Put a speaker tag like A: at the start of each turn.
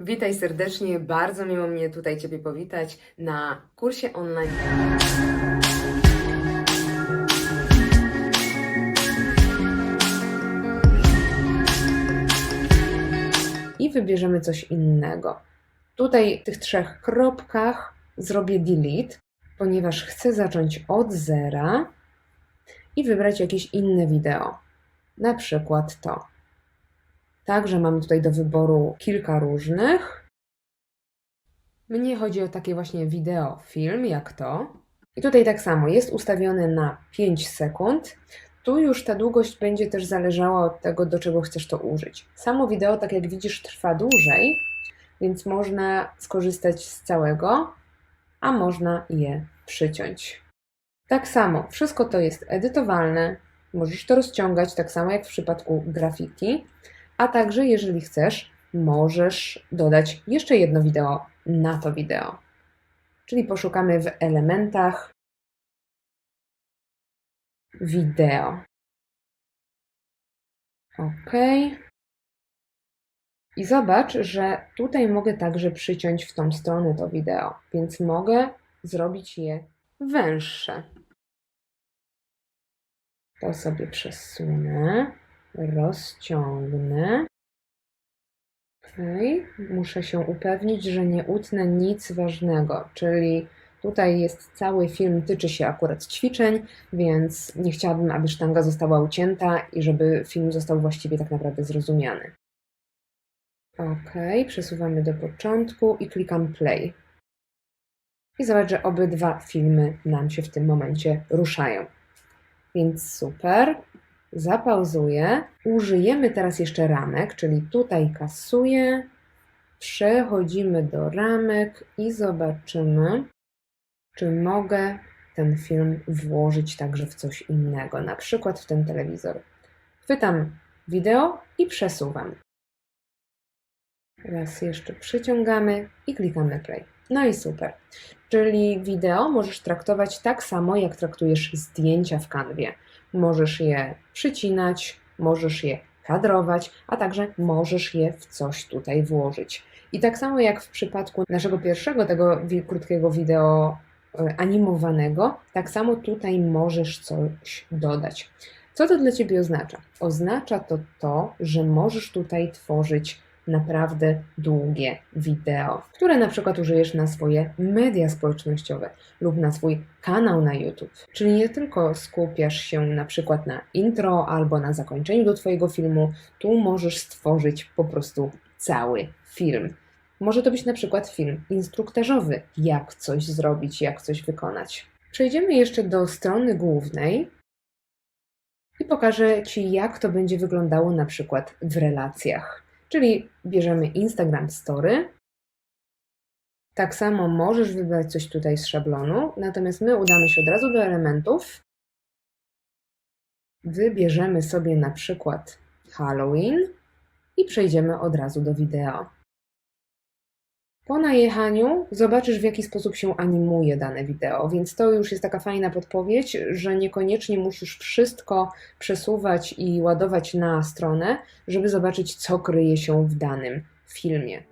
A: Witaj serdecznie, bardzo miło mnie tutaj Ciebie powitać na kursie online. I wybierzemy coś innego. Tutaj w tych trzech kropkach zrobię delete, ponieważ chcę zacząć od zera i wybrać jakieś inne wideo. Na przykład to. Także mamy tutaj do wyboru kilka różnych. Mnie chodzi o takie właśnie wideo, film, jak to. I tutaj tak samo jest ustawione na 5 sekund. Tu już ta długość będzie też zależała od tego, do czego chcesz to użyć. Samo wideo, tak jak widzisz, trwa dłużej, więc można skorzystać z całego, a można je przyciąć. Tak samo, wszystko to jest edytowalne, możesz to rozciągać, tak samo jak w przypadku grafiki, a także jeżeli chcesz, możesz dodać jeszcze jedno wideo na to wideo. Czyli poszukamy w elementach wideo. OK. I zobacz, że tutaj mogę także przyciąć w tą stronę to wideo, więc mogę zrobić je węższe. To sobie przesunę, rozciągnę. Ok, muszę się upewnić, że nie utnę nic ważnego, czyli tutaj jest cały film, tyczy się akurat ćwiczeń, więc nie chciałabym, aby sztanga została ucięta i żeby film został właściwie tak naprawdę zrozumiany. Ok, przesuwamy do początku i klikam play. I zobacz, że obydwa filmy nam się w tym momencie ruszają. Więc super. Zapauzuję. Użyjemy teraz jeszcze ramek, czyli tutaj kasuję. Przechodzimy do ramek i zobaczymy, czy mogę ten film włożyć także w coś innego, na przykład w ten telewizor. Chwytam wideo i przesuwam. Raz jeszcze przyciągamy i klikamy play. No i super. Czyli wideo możesz traktować tak samo, jak traktujesz zdjęcia w kanwie. Możesz je przycinać, możesz je kadrować, a także możesz je w coś tutaj włożyć. I tak samo jak w przypadku naszego pierwszego tego krótkiego wideo e, animowanego, tak samo tutaj możesz coś dodać. Co to dla Ciebie oznacza? Oznacza to to, że możesz tutaj tworzyć naprawdę długie wideo, które na przykład użyjesz na swoje media społecznościowe lub na swój kanał na YouTube. Czyli nie tylko skupiasz się na przykład na intro albo na zakończeniu do Twojego filmu, tu możesz stworzyć po prostu cały film. Może to być na przykład film instruktażowy, jak coś zrobić, jak coś wykonać. Przejdziemy jeszcze do strony głównej i pokażę Ci, jak to będzie wyglądało na przykład w relacjach. Czyli bierzemy Instagram Story. Tak samo możesz wybrać coś tutaj z szablonu, natomiast my udamy się od razu do elementów. Wybierzemy sobie na przykład Halloween i przejdziemy od razu do wideo. Po najechaniu zobaczysz, w jaki sposób się animuje dane wideo, więc to już jest taka fajna podpowiedź, że niekoniecznie musisz wszystko przesuwać i ładować na stronę, żeby zobaczyć, co kryje się w danym filmie.